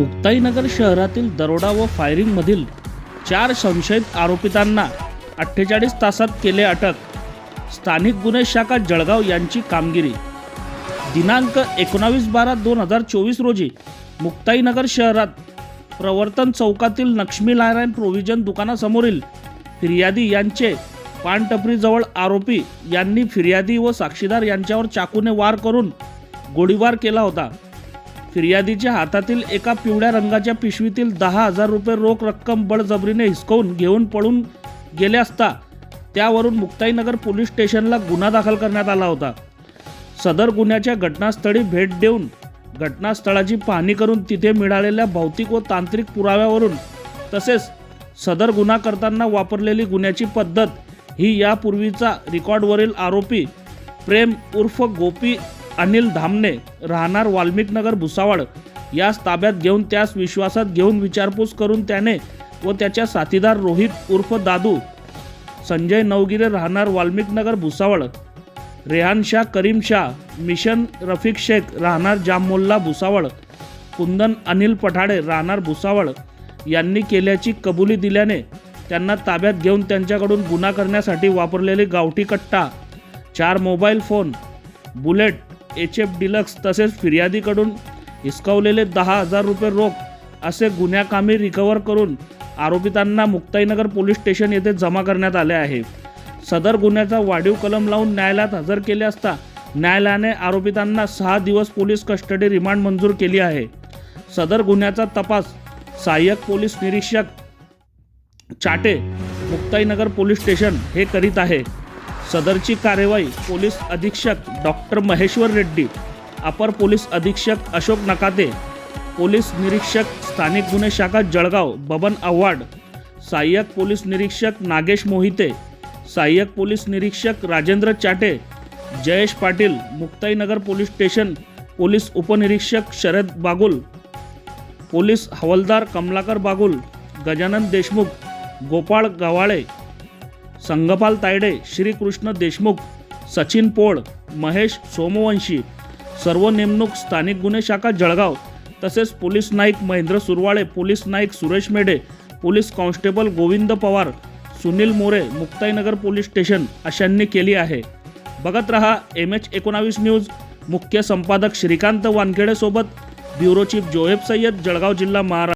मुक्ताईनगर शहरातील दरोडा व फायरिंगमधील चार संशयित आरोपितांना अठ्ठेचाळीस तासात केले अटक. स्थानिक गुन्हे शाखा जळगाव यांची कामगिरी. दिनांक एकोणावीस बारा दोन हजार चोवीस रोजी मुक्ताईनगर शहरात प्रवर्तन चौकातील लक्ष्मीनारायण प्रोव्हिजन दुकानासमोरील फिर्यादी यांचे पानटपरीजवळ आरोपी यांनी फिर्यादी व साक्षीदार यांच्यावर चाकूने वार करून गोळीबार केला होता. फिर्यादीच्या हातातील एका पिवळ्या रंगाच्या पिशवीतील दहा हजार रुपये रोख रक्कम बळजबरीने हिसकवून घेऊन पळून गेले असता त्यावरून मुक्ताईनगर पोलीस स्टेशनला गुन्हा दाखल करण्यात आला होता. सदर गुन्ह्याच्या घटनास्थळी भेट देऊन घटनास्थळाची पाहणी करून तिथे मिळालेल्या भौतिक व तांत्रिक पुराव्यावरून तसेच सदर गुन्हा करताना वापरलेली गुन्ह्याची पद्धत ही यापूर्वीचा रेकॉर्डवरील आरोपी प्रेम उर्फ गोपी अनिल धामणे राहणार वाल्मिकनगर भुसावळ. यास ताब्यात घेऊन त्यास विश्वासात घेऊन विचारपूस करून त्याने व त्याच्या साथीदार रोहित उर्फ दादू संजय नवगिरे राहणार वाल्मिकनगर भुसावळ. रेहान शाह करीम शाह मिशन रफिक शेख राहणार जाममोल्ला भुसावळ. कुंदन अनिल पठाडे राहणार भुसावळ. यांनी केल्याची कबुली दिल्याने त्यांना ताब्यात घेऊन त्यांच्याकडून गुन्हा करण्यासाठी वापरलेली गावठी कट्टा चार mobile phone bullet H F deluxe तसेच फिर्यादीकडून हिसकावलेले दहा हजार रुपये रोख असे गुन्ह्याकामी रिकव्हर करून आरोपितांना मुक्ताईनगर पोलीस स्टेशन येथे जमा करण्यात आले आहे. सदर गुन्ह्याचा वाढीव कलम लावून न्यायालयात हजर केले असता न्यायालयाने आरोपितांना सहा दिवस पोलीस कस्टडी रिमांड मंजूर केली आहे. सदर गुन्ह्याचा तपास सहाय्यक पोलीस निरीक्षक चाटे मुक्ताईनगर पोलीस स्टेशन हे करीत आहे. सदरची कार्यवाही पोलीस अधीक्षक डॉक्टर महेश्वर रेड्डी अपर पोलीस अधीक्षक अशोक नकाते पोलीस निरीक्षक स्थानिक गुन्हे शाखा जळगाव बबन आव्हाड सहाय्यक पोलीस निरीक्षक नागेश मोहिते सहाय्यक पोलीस निरीक्षक Rajendra Chate Jayesh Patil Muktainagar police station police उपनिरीक्षक शरद बागुल पोलीस हवालदार कमलाकर बागुल गजानन देशमुख गोपाळ गवाळे संगपाल तायडे श्रीकृष्ण देशमुख सचिन पोळ महेश सोमवंशी सर्व नेमणूक स्थानिक गुन्हे शाखा जळगाव तसेच पोलीस नाईक Mahendra सुरवाळे police Naik Suresh Medhe police constable Govind Pawar Sunil More Muktainagar police station अशांनी केली आहे. बघत रहा एम एच एकोणावीस न्यूज. मुख्य संपादक श्रीकांत वानखेडेसोबत ब्युरो चीफ जोहेब सय्यद जळगाव जिल्हा महाराष्ट्र